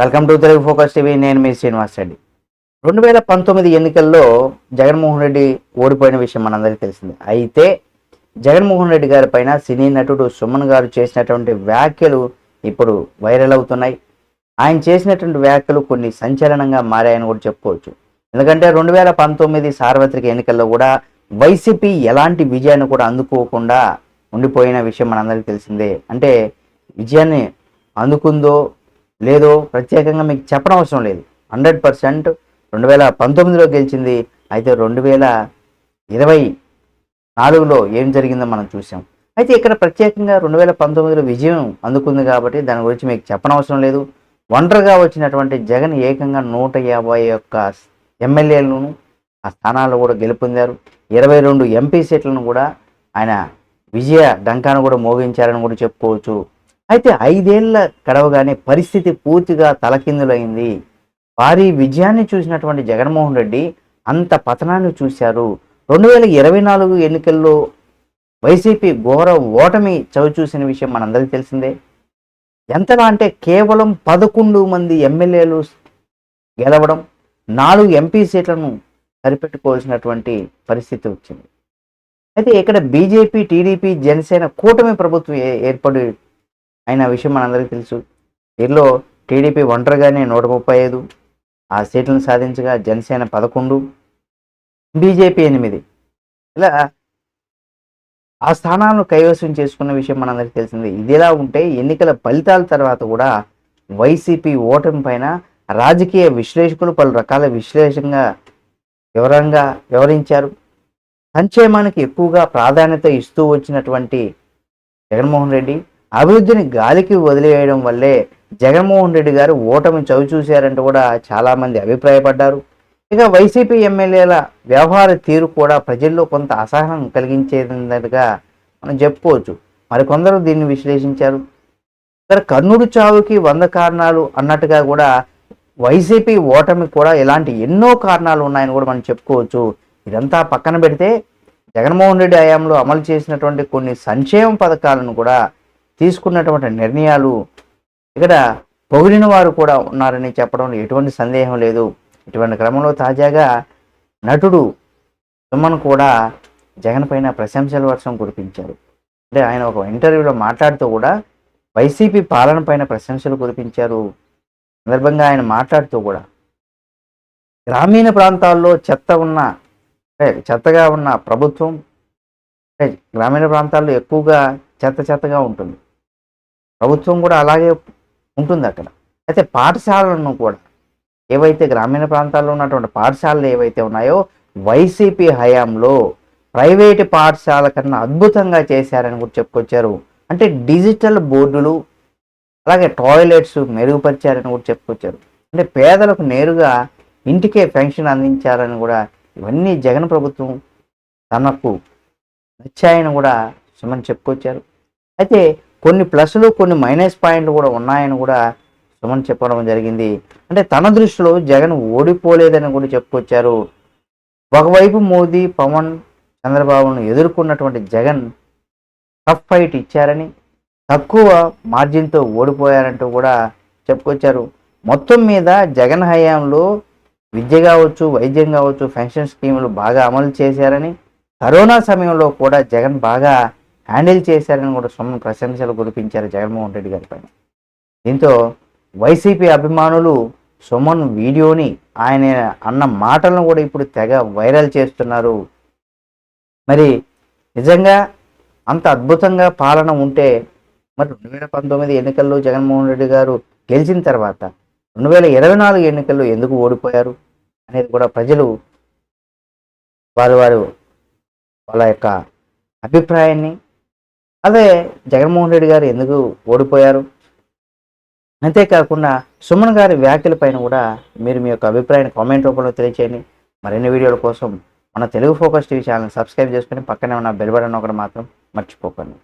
Welcome to Telugu focus TV. నేను మీ శ్రీనివాస్ రెడ్డి. రెండు వేల పంతొమ్మిది ఎన్నికల్లో జగన్మోహన్ రెడ్డి ఓడిపోయిన విషయం మనందరికీ తెలిసింది. అయితే జగన్మోహన్ రెడ్డి గారి పైన సినీ నటుడు సుమన్ గారు చేసినటువంటి వ్యాఖ్యలు ఇప్పుడు వైరల్ అవుతున్నాయి. ఆయన చేసినటువంటి వ్యాఖ్యలు కొన్ని సంచలనంగా మారాయని కూడా చెప్పుకోవచ్చు. ఎందుకంటే రెండు వేల పంతొమ్మిది సార్వత్రిక ఎన్నికల్లో కూడా వైసీపీ ఎలాంటి విజయాన్ని కూడా అందుకోకుండా ఉండిపోయిన విషయం మనందరికీ తెలిసిందే. అంటే విజయాన్ని అందుకుందో లేదో ప్రత్యేకంగా మీకు చెప్పడం అవసరం లేదు. హండ్రెడ్ పర్సెంట్ రెండు వేల పంతొమ్మిదిలో గెలిచింది అయితే రెండు వేల ఇరవై నాలుగులో ఏం జరిగిందో మనం చూసాం అయితే ఇక్కడ ప్రత్యేకంగా రెండు వేల పంతొమ్మిదిలో విజయం అందుకుంది కాబట్టి దాని గురించి మీకు చెప్పనవసరం లేదు. ఒంటరిగా వచ్చినటువంటి జగన్ ఏకంగా నూట యాభై ఒక్క ఎమ్మెల్యేలను ఆ స్థానాల్లో కూడా గెలుపొందారు. ఇరవై రెండు ఎంపీ సీట్లను కూడా ఆయన విజయ డంకాను కూడా మోగించారని కూడా చెప్పుకోవచ్చు. అయితే ఐదేళ్ళ గడవగానే పరిస్థితి పూర్తిగా తలకిందులైంది. భారీ విజయాన్ని చూసినటువంటి జగన్మోహన్ రెడ్డి అంత పతనాన్ని చూశారు. రెండు వేల ఇరవై నాలుగు ఎన్నికల్లో వైసీపీ ఘోర ఓటమి చవి చూసిన విషయం మనందరికీ తెలిసిందే. ఎంతలా అంటే కేవలం పదకొండు మంది ఎమ్మెల్యేలు గెలవడం నాలుగు ఎంపీ సీట్లను సరిపెట్టుకోవాల్సినటువంటి పరిస్థితి వచ్చింది. అయితే ఇక్కడ బీజేపీ టీడీపీ జనసేన కూటమి ప్రభుత్వం ఏ- ఏర్పడి అయిన విషయం మనందరికీ తెలుసు. దీనిలో టీడీపీ ఒంటరిగానే నూట ముప్పై ఐదు ఆ సీట్లను సాధించగా జనసేన పదకొండు బీజేపీ ఎనిమిది. ఇలా ఆ స్థానాలను కైవసం చేసుకున్న విషయం మనందరికీ తెలిసింది. ఇదిలా ఉంటే ఎన్నికల ఫలితాల తర్వాత కూడా వైసీపీ ఓటమి పైన రాజకీయ విశ్లేషకులు పలు రకాల విశ్లేషంగా వివరంగా వివరించారు. సంక్షేమానికి ఎక్కువగా ప్రాధాన్యత ఇస్తూ వచ్చినటువంటి జగన్మోహన్ రెడ్డి అభివృద్ధిని గాలికి వదిలేయడం వల్లే జగన్మోహన్ రెడ్డి గారు ఓటమి చవి చూశారంటూ కూడా చాలామంది అభిప్రాయపడ్డారు. ఇక వైసీపీ ఎమ్మెల్యేల వ్యవహార తీరు కూడా ప్రజల్లో కొంత అసహనం కలిగించేదిగా మనం చెప్పుకోవచ్చు. మరికొందరు దీన్ని విశ్లేషించారు. ఇక్కడ కర్నూలు చావుకి వంద కారణాలు అన్నట్టుగా కూడా వైసీపీ ఓటమి కూడా ఇలాంటి ఎన్నో కారణాలు ఉన్నాయని కూడా మనం చెప్పుకోవచ్చు. ఇదంతా పక్కన పెడితే జగన్మోహన్ రెడ్డి హయాంలో అమలు చేసినటువంటి కొన్ని సంక్షేమ పథకాలను కూడా తీసుకున్నటువంటి నిర్ణయాలు ఇక్కడ పొగిడిన వారు కూడా ఉన్నారని చెప్పడంలో ఎటువంటి సందేహం లేదు. ఇటువంటి క్రమంలో తాజాగా నటుడు సుమన్ కూడా జగన్ పైన ప్రశంసల వర్షం కురిపించారు. అంటే ఆయన ఒక ఇంటర్వ్యూలో మాట్లాడుతూ కూడా వైసీపీ పాలన పైన ప్రశంసలు కురిపించారు. సందర్భంగా ఆయన మాట్లాడుతూ కూడా గ్రామీణ ప్రాంతాల్లో చెత్త ఉన్న చెత్తగా ఉన్న ప్రభుత్వం గ్రామీణ ప్రాంతాల్లో ఎక్కువగా చెత్త చెత్తగా ఉంటుంది. ప్రభుత్వం కూడా అలాగే ఉంటుంది అక్కడ. అయితే పాఠశాలలను కూడా ఏవైతే గ్రామీణ ప్రాంతాల్లో ఉన్నటువంటి పాఠశాలలు ఏవైతే ఉన్నాయో వైసీపీ హయాంలో ప్రైవేటు పాఠశాల కన్నా అద్భుతంగా చేశారని కూడా చెప్పుకొచ్చారు. అంటే డిజిటల్ బోర్డులు అలాగే టాయిలెట్స్ మెరుగుపరిచారని కూడా చెప్పుకొచ్చారు. అంటే పేదలకు నేరుగా ఇంటికే పెన్షన్ అందించారని కూడా ఇవన్నీ జగన్ ప్రభుత్వం తనకు నచ్చాయని కూడా సుమన్ చెప్పుకొచ్చారు. అయితే కొన్ని ప్లస్లు కొన్ని మైనస్ పాయింట్లు కూడా ఉన్నాయని కూడా సుమన్ చెప్పడం జరిగింది. అంటే తన దృష్టిలో జగన్ ఓడిపోలేదని కూడా చెప్పుకొచ్చారు. ఒకవైపు మోదీ పవన్ చంద్రబాబును ఎదుర్కొన్నటువంటి జగన్ టఫ్ ఫైట్ ఇచ్చారని తక్కువ మార్జిన్తో ఓడిపోయారంటూ కూడా చెప్పుకొచ్చారు. మొత్తం మీద జగన్ హయాంలో విద్య కావచ్చు వైద్యం కావచ్చు పెన్షన్ స్కీములు బాగా అమలు చేశారని కరోనా సమయంలో కూడా జగన్ బాగా హ్యాండిల్ చేశారని కూడా సుమన్ ప్రశంసలు కురిపించారు జగన్మోహన్ రెడ్డి గారి పైన. దీంతో వైసీపీ అభిమానులు సుమన్ వీడియోని ఆయన అన్న మాటలను కూడా ఇప్పుడు తెగ వైరల్ చేస్తున్నారు. మరి నిజంగా అంత అద్భుతంగా పాలన ఉంటే మరి రెండు వేల పంతొమ్మిది ఎన్నికల్లో జగన్మోహన్ రెడ్డి గారు గెలిచిన తర్వాత రెండు వేల ఇరవై నాలుగు ఎన్నికల్లో ఎందుకు ఓడిపోయారు అనేది కూడా ప్రజలు వారు వారు వాళ్ళ యొక్క అభిప్రాయాన్ని అదే జగన్మోహన్ రెడ్డి గారు ఎందుకు ఓడిపోయారు? అంతేకాకుండా సుమన్ గారి వ్యాఖ్యలపైన కూడా మీరు మీ యొక్క అభిప్రాయాన్ని కామెంట్ రూపంలో తెలియచేయండి. మరిన్ని వీడియోల కోసం మన Telugu focus TV channel subscribe చేసుకుని పక్కనే ఉన్న బెల్ బటన్ ఒకటి మాత్రం మర్చిపోకండి.